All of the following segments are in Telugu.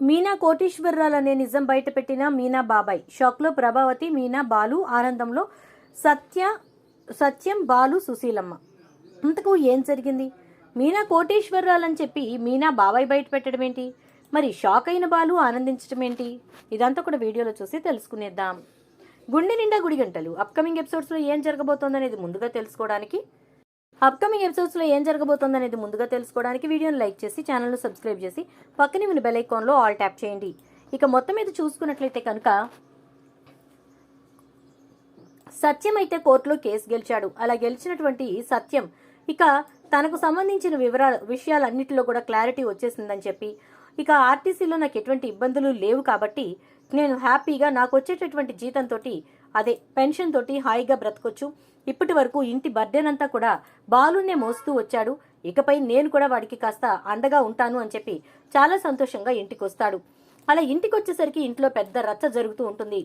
మీనా కోటీశ్వరరాలనే నిజం బయటపెట్టిన మీనా బాబాయ్. షాక్లో ప్రభావతి మీనా బాలు ఆనందంలో సత్య సత్యం బాలు సుశీలమ్మ. అంతకు ఏం జరిగింది? మీనా కోటీశ్వరరాలని చెప్పి మీనా బాబాయ్ బయటపెట్టడం ఏంటి మరి షాక్ అయిన బాలు ఆనందించడం ఏంటి ఇదంతా కూడా వీడియోలో చూసి తెలుసుకునేద్దాం. గుండె నిండా గుడి గంటలు అప్కమింగ్ ఎపిసోడ్స్లో ఏం జరగబోతోందనేది ముందుగా తెలుసుకోవడానికి అప్కమింగ్ ఎపిసోడ్స్లో ఏం జరగబోతోందనేది ముందుగా తెలుసుకోవడానికి వీడియోని లైక్ చేసి ఛానల్ను సబ్స్క్రైబ్ చేసి పక్కనే ఉన్న బెల్ ఐకాన్లో ఆల్ ట్యాప్ చేయండి. ఇక మొత్తం మీద చూసుకున్నట్లయితే కనుక సత్యం అయితే కోర్టులో కేసు గెలిచాడు. అలా గెలిచినటువంటి సత్యం ఇక తనకు సంబంధించిన వివరాలు విషయాలన్నింటిలో కూడా క్లారిటీ వచ్చేసిందని చెప్పి ఇక ఆర్టీసీలో నాకు ఎటువంటి ఇబ్బందులు లేవు కాబట్టి నేను హ్యాపీగా నాకు వచ్చేటటువంటి జీతంతో అదే పెన్షన్ తోటి హాయిగా బ్రతకొచ్చు. ఇప్పటి వరకు ఇంటి బర్డెన్ అంతా కూడా బాలునే మోస్తూ వచ్చాడు. ఇకపై నేను కూడా వాడికి కాస్త అండగా ఉంటాను అని చెప్పి చాలా సంతోషంగా ఇంటికి వస్తాడు అలా ఇంటికి వచ్చేసరికి ఇంట్లో పెద్ద రచ్చ జరుగుతూ ఉంటుంది.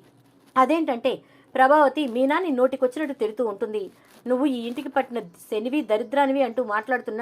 అదేంటంటే ప్రభావతి మీనాని నోటికొచ్చినట్టు తిడుతూ ఉంటుంది. నువ్వు ఈ ఇంటికి పట్టిన శనివి దరిద్రానివి అంటూ మాట్లాడుతున్న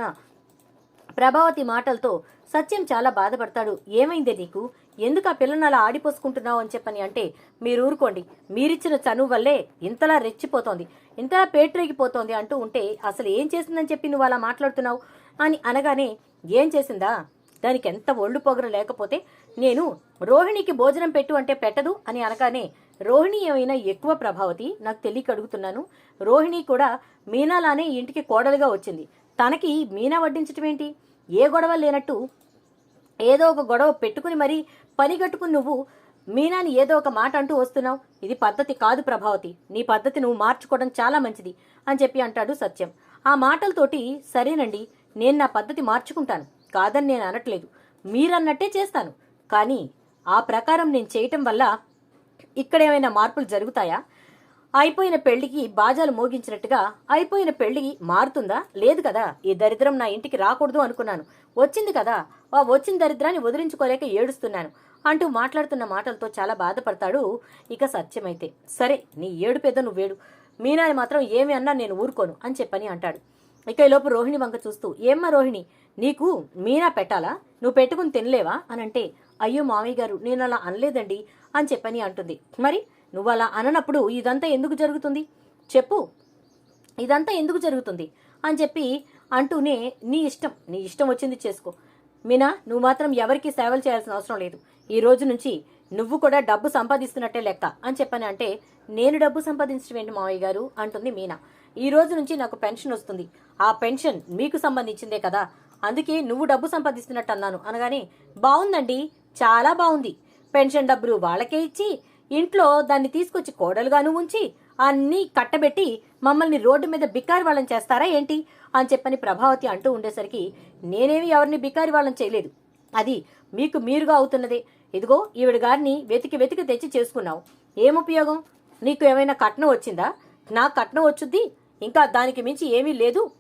ప్రభావతి మాటలతో సత్యం చాలా బాధపడతాడు. ఏమైందే నీకు? ఎందుకు ఆ పిల్లను అలా ఆడిపోసుకుంటున్నావు అని చెప్పని అంటే మీరు ఊరుకోండి. మీరిచ్చిన చనువు వల్లే ఇంతలా రెచ్చిపోతోంది. ఇంతలా పేటరేగిపోతోంది అంటూ ఉంటే అసలు ఏం చేసిందని చెప్పి నువ్వు అలా మాట్లాడుతున్నావు? అని అనగానే ఏం చేసిందా? దానికి ఎంత ఒళ్ళు పొగరు లేకపోతే నేను రోహిణికి భోజనం పెట్టు అంటే పెట్టదు అని అనగానే రోహిణి ఏమైనా ఎక్కువ ప్రభావతి? నాకు తెలియక అడుగుతున్నాను. రోహిణి కూడా మీనాలానే ఇంటికి కోడలుగా వచ్చింది. తనకి మీనా వడ్డించటం ఏంటి ఏ గొడవ లేనట్టు ఏదో ఒక గొడవ పెట్టుకుని మరీ పని కట్టుకుని నువ్వు మీనాని ఏదో ఒక మాట అంటూ వస్తున్నావు. ఇది పద్ధతి కాదు ప్రభావతి. నీ పద్ధతి నువ్వు మార్చుకోవడం చాలా మంచిది అని చెప్పి అంటాడు సత్యం. ఆ మాటలతోటి సరేనండి నేను నా పద్ధతి మార్చుకుంటాను. కాదని నేను అనట్లేదు. మీరన్నట్టే చేస్తాను. కానీ ఆ ప్రకారం నేను చేయటం వల్ల ఇక్కడ ఏమైనా మార్పులు జరుగుతాయా? అయిపోయిన పెళ్ళికి బాజాలు మోగించినట్టుగా అయిపోయిన పెళ్ళికి మారుతుందా? లేదు కదా. ఈ దరిద్రం నా ఇంటికి రాకూడదు అనుకున్నాను. వచ్చింది కదా. ఆ వచ్చిన దరిద్రాన్ని వదిలించుకోలేక ఏడుస్తున్నాను అంటూ మాట్లాడుతున్న మాటలతో చాలా బాధపడతాడు ఇక సత్యమైతే. సరే నీ ఏడు పెద్ద నువ్వేడు. మీనాని మాత్రం ఏమి అన్నా నేను ఊరుకోను అని చెప్పని అంటాడు. ఇక ఈలోపు రోహిణి వంక చూస్తూ ఏమ్మా రోహిణి నీకు మీనా పెట్టాలా? నువ్వు పెట్టుకుని తినలేవా? అని అంటే అయ్యో మామయ్య గారు నేను అలా అనలేదండి అని చెప్పని అంటుంది. మరి నువ్వు అలా అననప్పుడు ఇదంతా ఎందుకు జరుగుతుంది? చెప్పు. ఇదంతా ఎందుకు జరుగుతుంది? అని చెప్పి అంటూనే నీ ఇష్టం నీ ఇష్టం వచ్చింది చేసుకో. మీనా నువ్వు మాత్రం ఎవరికి సేవలు చేయాల్సిన అవసరం లేదు. ఈ రోజు నుంచి నువ్వు కూడా డబ్బు సంపాదిస్తున్నట్టే లెక్క అని చెప్పాను అంటే నేను డబ్బు సంపాదించడం ఏంటి మావయ్య గారు? అంటుంది మీనా. ఈ రోజు నుంచి నాకు పెన్షన్ వస్తుంది. ఆ పెన్షన్ మీకు సంబంధించిందే కదా. అందుకే నువ్వు డబ్బు సంపాదిస్తున్నట్టు అన్నాను. అనగానే బాగుందండి చాలా బాగుంది. పెన్షన్ డబ్బులు వాళ్ళకే ఇచ్చి ఇంట్లో దాన్ని తీసుకొచ్చి కోడలుగాను ఉంచి అన్నీ కట్టబెట్టి మమ్మల్ని రోడ్డు మీద బికారి వాళ్ళని చేస్తారా ఏంటి? అని చెప్పని ప్రభావతి అంటూ ఉండేసరికి నేనేమి ఎవరిని బికారి వాళ్ళని చేయలేదు. అది మీకు మీరుగా అవుతున్నదే. ఇదిగో ఈవిడ గారిని వెతికి వెతికి తెచ్చి చేసుకున్నావు. ఏం ఉపయోగం? నీకు ఏమైనా కట్నం వచ్చిందా? నా కట్నం వచ్చుద్ది. ఇంకా దానికి మించి ఏమీ లేదు.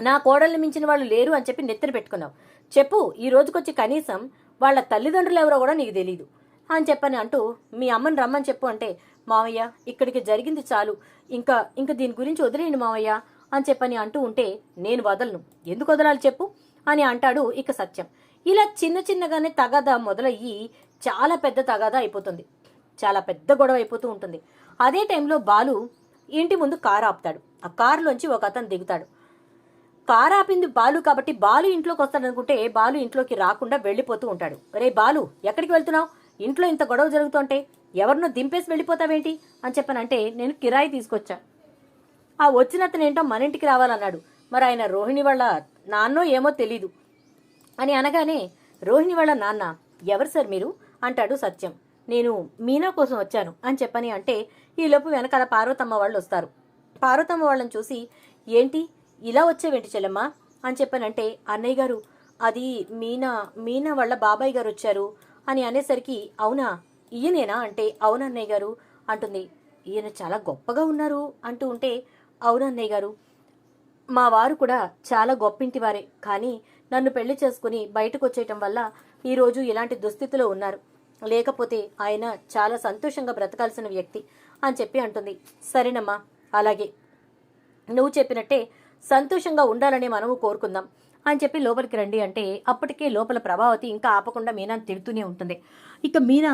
నా కోడల్ని మించిన వాళ్ళు లేరు అని చెప్పి నెత్తిన పెట్టుకున్నావు. చెప్పు ఈ రోజుకొచ్చి కనీసం వాళ్ళ తల్లిదండ్రులు ఎవరో కూడా నీకు తెలియదు అని చెప్పని అంటూ మీ అమ్మని రమ్మని చెప్పు అంటే మావయ్య ఇక్కడికి జరిగింది చాలు. ఇంకా ఇంకా దీని గురించి వదిలేయండి మావయ్య అని చెప్పని అంటూ ఉంటే నేను వదలను. ఎందుకు వదలాలి చెప్పు అని అంటాడు ఇక సత్యం. ఇలా చిన్న చిన్నగానే తగాదా మొదలయ్యి చాలా పెద్ద తగాదా అయిపోతుంది. చాలా పెద్ద గొడవ అయిపోతూ ఉంటుంది. అదే టైంలో బాలు ఇంటి ముందు కారు ఆపుతాడు. ఆ కారులోంచి ఒక అతను దిగుతాడు. కారు ఆపింది బాలు కాబట్టి బాలు ఇంట్లోకి వస్తాడనుకుంటే బాలు ఇంట్లోకి రాకుండా వెళ్ళిపోతూ ఉంటాడు. రే బాలు ఎక్కడికి వెళ్తున్నావు? ఇంట్లో ఇంత గొడవ జరుగుతుంటే ఎవరినో దింపేసి వెళ్ళిపోతావేంటి అని చెప్పనంటే నేను కిరాయి తీసుకొచ్చా. ఆ వచ్చిన ఏంటో మన ఇంటికి రావాలన్నాడు. మరి ఆయన రోహిణి వాళ్ళ నాన్నో ఏమో తెలీదు. అని అనగానే రోహిణి వాళ్ళ నాన్న ఎవరు సార్ మీరు? అంటాడు సత్యం. నేను మీనా కోసం వచ్చాను అని చెప్పని అంటే ఈలోపు వెనకాల పార్వతమ్మ వాళ్ళు వస్తారు. పార్వతమ్మ వాళ్ళని చూసి ఏంటి? ఇలా వచ్చేవేంటి చెల్లెమ్మ? అని చెప్పనంటే అన్నయ్య గారు అది మీనా మీనా వాళ్ళ బాబాయ్ గారు వచ్చారు అని అనేసరికి అవునా? ఈయనేనా అంటే అవునన్నయ్య గారు అంటుంది. ఈయన చాలా గొప్పగా ఉన్నారు అంటూ ఉంటే అవునన్నయ్య గారు మా వారు కూడా చాలా గొప్పింటివారే కానీ నన్ను పెళ్ళి చేసుకుని బయటకు వచ్చేయటం వల్ల ఈరోజు ఇలాంటి దుస్థితిలో ఉన్నారు. లేకపోతే ఆయన చాలా సంతోషంగా బ్రతకాల్సిన వ్యక్తి అని చెప్పి అంటుంది. సరేనమ్మా అలాగే. నువ్వు చెప్పినట్టే సంతోషంగా ఉండాలని మనము కోరుకుందాం అని చెప్పి లోపలికి రండి అంటే అప్పటికే లోపల ప్రభావతి ఇంకా ఆపకుండా మీనాను తిడుతూనే ఉంటుంది. ఇక మీనా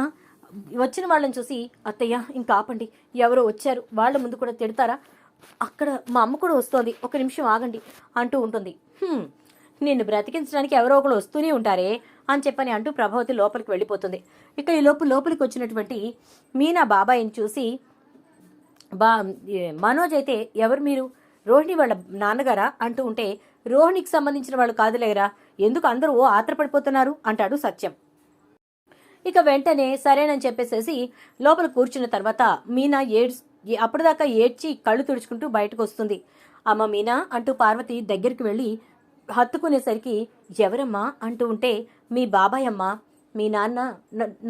వచ్చిన వాళ్ళని చూసి అత్తయ్య ఇంకా ఆపండి. ఎవరో వచ్చారు. వాళ్ళ ముందు కూడా తిడతారా? అక్కడ మా అమ్మ కూడా వస్తోంది. ఒక నిమిషం ఆగండి అంటూ ఉంటుంది. నిన్ను బ్రతికించడానికి ఎవరో ఒకరు వస్తూనే ఉంటారే అని చెప్పని అంటూ ప్రభావతి లోపలికి వెళ్ళిపోతుంది. ఇక ఈ లోపు లోపలికి వచ్చినటువంటి మీనా బాబాయిని చూసి బా మనోజ్ అయితే ఎవరు మీరు? రోహిణి వాళ్ళ నాన్నగారా? అంటూ ఉంటే రోహిణికి సంబంధించిన వాళ్ళు కాదులేరా? ఎందుకు అందరూ ఆత్రపడిపోతున్నారు? అంటాడు సత్యం. ఇక వెంటనే సరేనని చెప్పేసేసి లోపల కూర్చున్న తర్వాత మీనా ఏడ్ అప్పటిదాకా ఏడ్చి కళ్ళు తుడుచుకుంటూ బయటకు వస్తుంది అమ్మ మీనా అంటూ పార్వతి దగ్గరికి వెళ్ళి హత్తుకునేసరికి ఎవరమ్మా అంటూ ఉంటే మీ బాబాయ్ మీ నాన్న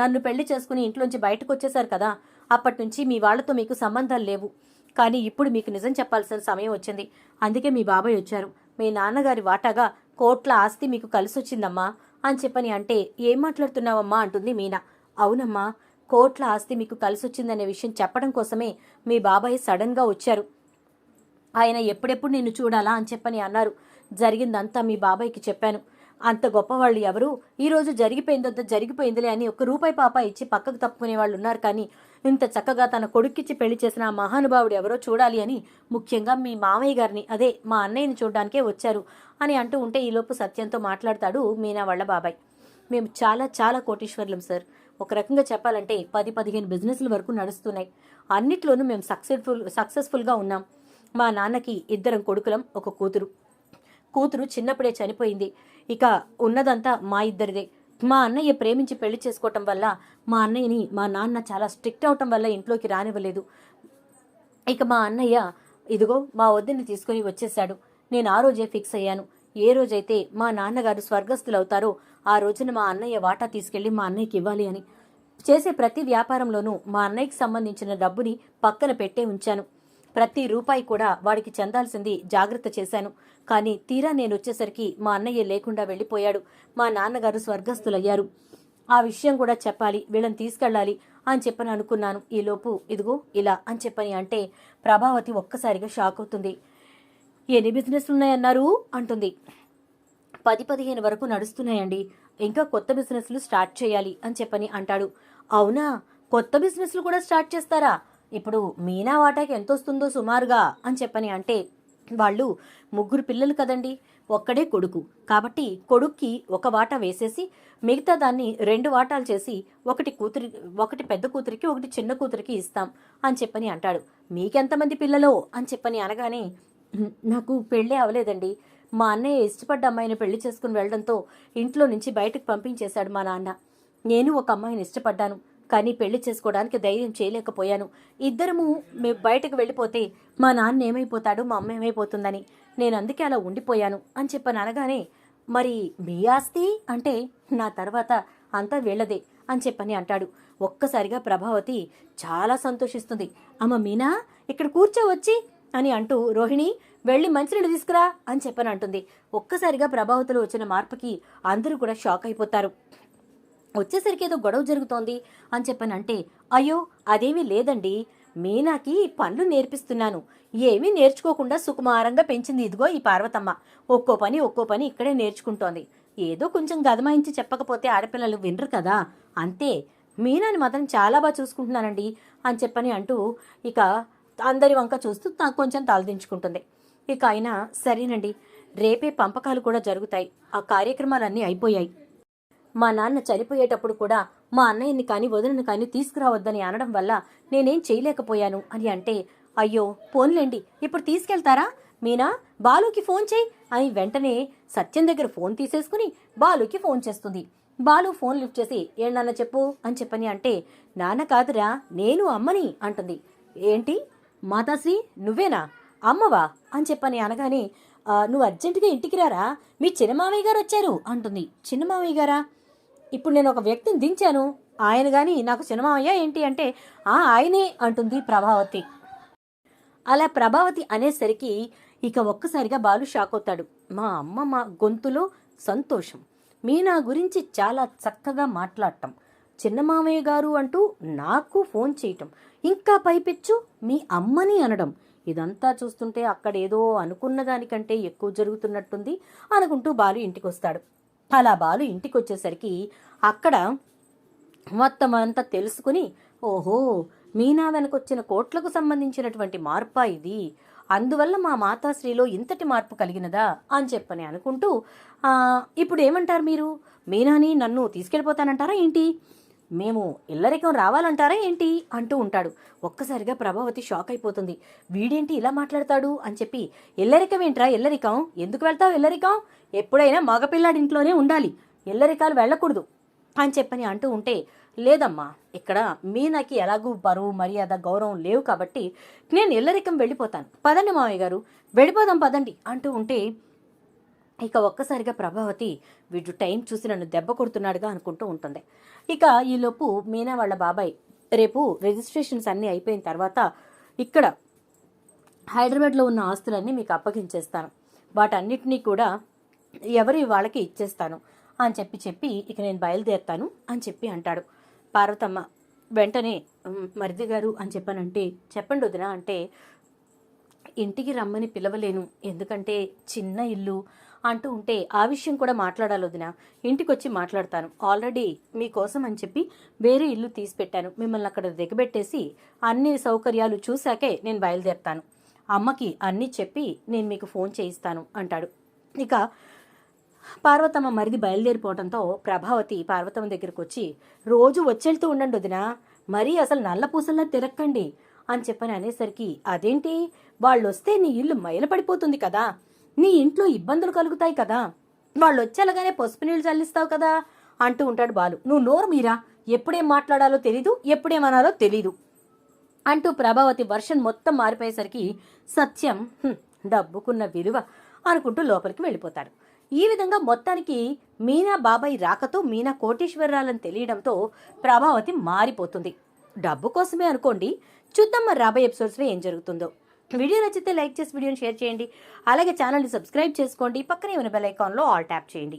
నన్ను పెళ్ళి చేసుకుని ఇంట్లోంచి బయటకు వచ్చేశారు కదా అప్పటి నుంచి మీ వాళ్ళతో మీకు సంబంధాలు లేవు. కానీ ఇప్పుడు మీకు నిజం చెప్పాల్సిన సమయం వచ్చింది. అందుకే మీ బాబాయ్ వచ్చారు. మీ నాన్నగారి వాటాగా కోట్ల ఆస్తి మీకు కలిసొచ్చిందమ్మా. అని చెప్పని అంటే ఏం మాట్లాడుతున్నావమ్మా? అంటుంది మీనా. అవునమ్మా కోట్ల ఆస్తి మీకు కలిసొచ్చిందనే విషయం చెప్పడం కోసమే మీ బాబాయ్ సడన్గా వచ్చారు. ఆయన ఎప్పుడెప్పుడు నిన్ను చూడాలా? అని చెప్పని అన్నారు. జరిగిందంతా మీ బాబాయ్కి చెప్పాను. అంత గొప్పవాళ్ళు ఎవరు? ఈరోజు జరిగిపోయిందంతా జరిగిపోయిందిలే అని ఒక రూపాయి పాప ఇచ్చి పక్కకు తప్పుకునే వాళ్ళు ఉన్నారు కానీ ఇంత చక్కగా తన కొడుక్కిచ్చి పెళ్ళి చేసిన ఆ మహానుభావుడు ఎవరో చూడాలి అని ముఖ్యంగా మీ మామయ్య గారిని అదే మా అన్నయ్యని చూడడానికే వచ్చారు అని అంటూ ఉంటే ఈలోపు సత్యంతో మాట్లాడతాడు మీనా వాళ్ళ బాబాయ్. మేము చాలా చాలా కోటీశ్వర్లం సార్. ఒక రకంగా చెప్పాలంటే పది పదిహేను బిజినెస్ల వరకు నడుస్తున్నాయి. అన్నిట్లోనూ మేము సక్సెస్ఫుల్ సక్సెస్ఫుల్గా ఉన్నాం. మా నాన్నకి ఇద్దరం కొడుకులం ఒక కూతురు. కూతురు చిన్నప్పుడే చనిపోయింది. ఇక ఉన్నదంతా మా ఇద్దరిదే. మా అన్నయ్య ప్రేమించి పెళ్ళి చేసుకోవటం వల్ల మా అన్నయ్యని మా నాన్న చాలా స్ట్రిక్ట్ అవటం వల్ల ఇంట్లోకి రానివ్వలేదు. ఇక మా అన్నయ్య ఇదిగో మా వద్దని తీసుకుని వచ్చేశాడు. నేను ఆ రోజే ఫిక్స్ అయ్యాను. ఏ రోజైతే మా నాన్నగారు స్వర్గస్థులవుతారో ఆ రోజున మా అన్నయ్య వాటా తీసుకెళ్ళి మా అన్నయ్యకి ఇవ్వాలి అని. చేసే ప్రతి వ్యాపారంలోనూ మా అన్నయ్యకి సంబంధించిన డబ్బుని పక్కన పెట్టే ఉంచాను. ప్రతి రూపాయి కూడా వాడికి చెందాల్సింది జాగ్రత్త చేశాను. కానీ తీరా నేను వచ్చేసరికి మా అన్నయ్య లేకుండా వెళ్ళిపోయాడు. మా నాన్నగారు స్వర్గస్థులయ్యారు. ఆ విషయం కూడా చెప్పాలి వీళ్ళని తీసుకెళ్ళాలి అని చెప్పని అనుకున్నాను. ఈలోపు ఇదిగో ఇలా అని చెప్పని అంటే ప్రభావతి ఒక్కసారిగా షాక్ అవుతుంది. ఎన్ని బిజినెస్లు ఉన్నాయన్నారు? అంటుంది. పది పదిహేను వరకు నడుస్తున్నాయండి. ఇంకా కొత్త బిజినెస్లు స్టార్ట్ చేయాలి అని చెప్పని అంటాడు. అవునా? కొత్త బిజినెస్లు కూడా స్టార్ట్ చేస్తారా? ఇప్పుడు మీనా వాటాకి ఎంత వస్తుందో సుమారుగా అని చెప్పని అంటే వాళ్ళు ముగ్గురు పిల్లలు కదండి ఒక్కడే కొడుకు. కాబట్టి కొడుక్కి ఒక వాటా వేసేసి మిగతా దాన్ని రెండు వాటాలు చేసి ఒకటి కూతురి ఒకటి పెద్ద కూతురికి ఒకటి చిన్న కూతురికి ఇస్తాం అని చెప్పని అంటాడు. మీకెంతమంది పిల్లలో అని చెప్పని అనగానే నాకు పెళ్ళే అవలేదండి మా అన్నయ్య ఇష్టపడ్డ అమ్మాయిని పెళ్ళి చేసుకుని వెళ్ళడంతో ఇంట్లో నుంచి బయటకు పంపించేశాడు మా నాన్న. నేను ఒక అమ్మాయిని ఇష్టపడ్డాను. కానీ పెళ్ళి చేసుకోవడానికి ధైర్యం చేయలేకపోయాను. ఇద్దరము మేము బయటకు వెళ్ళిపోతే మా నాన్న ఏమైపోతాడు మా అమ్మ ఏమైపోతుందని నేను అందుకే అలా ఉండిపోయాను అని చెప్పని అనగానే మరి మీ ఆస్తి? అంటే నా తర్వాత అంతా వీళ్ళదే అని చెప్పని అంటాడు. ఒక్కసారిగా ప్రభావతి చాలా సంతోషిస్తుంది. అమ్మ మీనా ఇక్కడ కూర్చోవచ్చి అని అంటూ రోహిణి వెళ్ళి మంచినీళ్ళు తీసుకురా అని చెప్పని అంటుంది. ఒక్కసారిగా ప్రభావతిలో వచ్చిన మార్పుకి అందరూ కూడా షాక్ అయిపోతారు. వచ్చేసరికి ఏదో గొడవ జరుగుతోంది అని చెప్పని అంటే అయ్యో అదేమీ లేదండి. మీనాకి పనులు నేర్పిస్తున్నాను. ఏమీ నేర్చుకోకుండా సుకుమారంగా పెంచింది ఇదిగో ఈ పార్వతమ్మ. ఒక్కో పని ఒక్కో పని ఇక్కడే నేర్చుకుంటోంది. ఏదో కొంచెం గదమాయించి చెప్పకపోతే ఆడపిల్లలు వినరు కదా. అంతే. మీనాని మాత్రం చాలా బాగా చూసుకుంటున్నానండి అని చెప్పని అంటూ ఇక అందరి వంక చూస్తూ తా- కొంచెం తలదించుకుంటుంది ఇక అయినా సరేనండి. రేపే పంపకాలు కూడా జరుగుతాయి. ఆ కార్యక్రమాలన్నీ అయిపోయాయి. మా నాన్న చనిపోయేటప్పుడు కూడా మా అన్నయ్యని కానీ వదినని కానీ తీసుకురావద్దని అనడం వల్ల నేనేం చేయలేకపోయాను అని అంటే అయ్యో పోన్లేండి ఇప్పుడు తీసుకెళ్తారా? మీనా బాలుకి ఫోన్ చేయి. అని వెంటనే సత్యం దగ్గర ఫోన్ తీసేసుకుని బాలుకి ఫోన్ చేస్తుంది. బాలు ఫోన్ లిఫ్ట్ చేసి ఏంటన్న చెప్పు? అని చెప్పని అంటే నాన్న కాదురా నేను అమ్మని అంటుంది. ఏంటి? మాతాశ్రీ నువ్వేనా? అమ్మవా? అని చెప్పని అనగానే నువ్వు అర్జెంటుగా ఇంటికి రారా? మీ చిన్నమామయ్య గారు వచ్చారు అంటుంది. చిన్నమామయ్య గారా? ఇప్పుడు నేను ఒక వ్యక్తిని దించాను. ఆయన గాని నాకు చిన్నమామయ్య ఏంటి అంటే ఆ ఆయనే అంటుంది ప్రభావతి. అలా ప్రభావతి అనేసరికి ఇక ఒక్కసారిగా బాలు షాక్ అవుతాడు. మా అమ్మ మా గొంతులో సంతోషం. మీనా గురించి చాలా చక్కగా మాట్లాడటం. చిన్న మామయ్య గారు అంటూ నాకు ఫోన్ చేయటం. ఇంకా పైపెచ్చు మీ అమ్మని అనడం. ఇదంతా చూస్తుంటే అక్కడ ఏదో అనుకున్న దానికంటే ఎక్కువ జరుగుతున్నట్టుంది అనుకుంటూ బాలు ఇంటికి వస్తాడు అలా బాలు ఇంటికి వచ్చేసరికి అక్కడ మొత్తం అంతా తెలుసుకుని ఓహో మీనా వెనకొచ్చిన కోట్లకు సంబంధించినటువంటి మార్పా ఇది? అందువల్ల మా మాతాశ్రీలో ఇంతటి మార్పు కలిగినదా? అని చెప్పని అనుకుంటూ ఇప్పుడు ఏమంటారు మీరు? మీనాని నన్ను తీసుకెళ్ళిపోతానంటారా ఏంటి? మేము ఇల్లరికం రావాలంటారా ఏంటి? అంటూ ఉంటాడు. ఒక్కసారిగా ప్రభావతి షాక్ అయిపోతుంది. వీడేంటి ఇలా మాట్లాడతాడు? అని చెప్పి ఇల్లరికం ఏంట్రా ఇల్లరికం? ఎందుకు వెళ్తావు ఇల్లరికం? ఎప్పుడైనా మగపిల్లాడి ఇంట్లోనే ఉండాలి. ఇల్లరికాలు వెళ్ళకూడదు. అని చెప్పని అంటూ ఉంటే లేదమ్మా ఇక్కడ మీ నాకు ఎలాగూ బరువు మర్యాద గౌరవం లేవు కాబట్టి నేను ఇల్లరికం వెళ్ళిపోతాను. పదండి మావయ్య గారు వెళ్ళిపోదాం పదండి అంటూ ఉంటే ఇక ఒక్కసారిగా ప్రభావతి వీడు టైం చూసి నన్ను దెబ్బ కొడుతున్నాడుగా అనుకుంటూ ఉంటుంది. ఇక ఈలోపు మీనా వాళ్ళ బాబాయ్ రేపు రిజిస్ట్రేషన్స్ అన్నీ అయిపోయిన తర్వాత ఇక్కడ హైదరాబాద్లో ఉన్న ఆస్తులన్నీ మీకు అప్పగించేస్తాను. వాటన్నిటినీ కూడా ఎవరి వాళ్ళకి ఇచ్చేస్తాను అని చెప్పి చెప్పి ఇక నేను బయలుదేరుతాను అని చెప్పి అంటాడు. పార్వతమ్మ వెంటనే మరిది గారు అని చెప్పానంటే చెప్పండి వదిన అంటే ఇంటికి రమ్మని పిలవలేను. ఎందుకంటే చిన్న ఇల్లు అంటూ ఉంటే ఆ విషయం కూడా మాట్లాడాలి వదిన. ఇంటికొచ్చి మాట్లాడతాను. ఆల్రెడీ మీకోసం అని చెప్పి వేరే ఇల్లు తీసి పెట్టాను. మిమ్మల్ని అక్కడ దిగబెట్టేసి అన్ని సౌకర్యాలు చూశాకే నేను బయలుదేరుతాను. అమ్మకి అన్నీ చెప్పి నేను మీకు ఫోన్ చేయిస్తాను అంటాడు. ఇక పార్వతమ్మ మరిది బయలుదేరిపోవడంతో ప్రభావతి పార్వతమ్మ దగ్గరకు వచ్చి రోజు వచ్చేళ్తూ ఉండండి వదినా. మరీ అసలు నల్ల పూసల్లా తిరక్కండి అని చెప్పని అనేసరికి అదేంటి? వాళ్ళు వస్తే నీ ఇల్లు మైలపడిపోతుంది కదా. నీ ఇంట్లో ఇబ్బందులు కలుగుతాయి కదా. వాళ్ళు వచ్చేలాగానే పసుపు నీళ్ళు చల్లిస్తావు కదా అంటూ ఉంటాడు బాలు. నువ్వు నోరు మీరా? ఎప్పుడేం మాట్లాడాలో తెలీదు ఎప్పుడేమనాలో తెలీదు అంటూ ప్రభావతి వర్షన్ మొత్తం మారిపోయేసరికి సత్యం డబ్బుకున్న విలువ అనుకుంటూ లోపలికి వెళ్ళిపోతాడు. ఈ విధంగా మొత్తానికి మీనా బాబాయ్ రాకతో మీనా కోటేశ్వరరాలని తెలియడంతో ప్రభావతి మారిపోతుంది. డబ్బు కోసమే అనుకోండి చూద్దాం మరి రాబోయే ఎపిసోడ్స్లో ఏం జరుగుతుందో. వీడియో నచ్చితే లైక్ చేసి వీడియోని షేర్ చేయండి. అలాగే ఛానల్ని సబ్స్క్రైబ్ చేసుకోండి. పక్కనే ఉన్న బెల్ ఐకాన్లో ఆల్ ట్యాప్ చేయండి.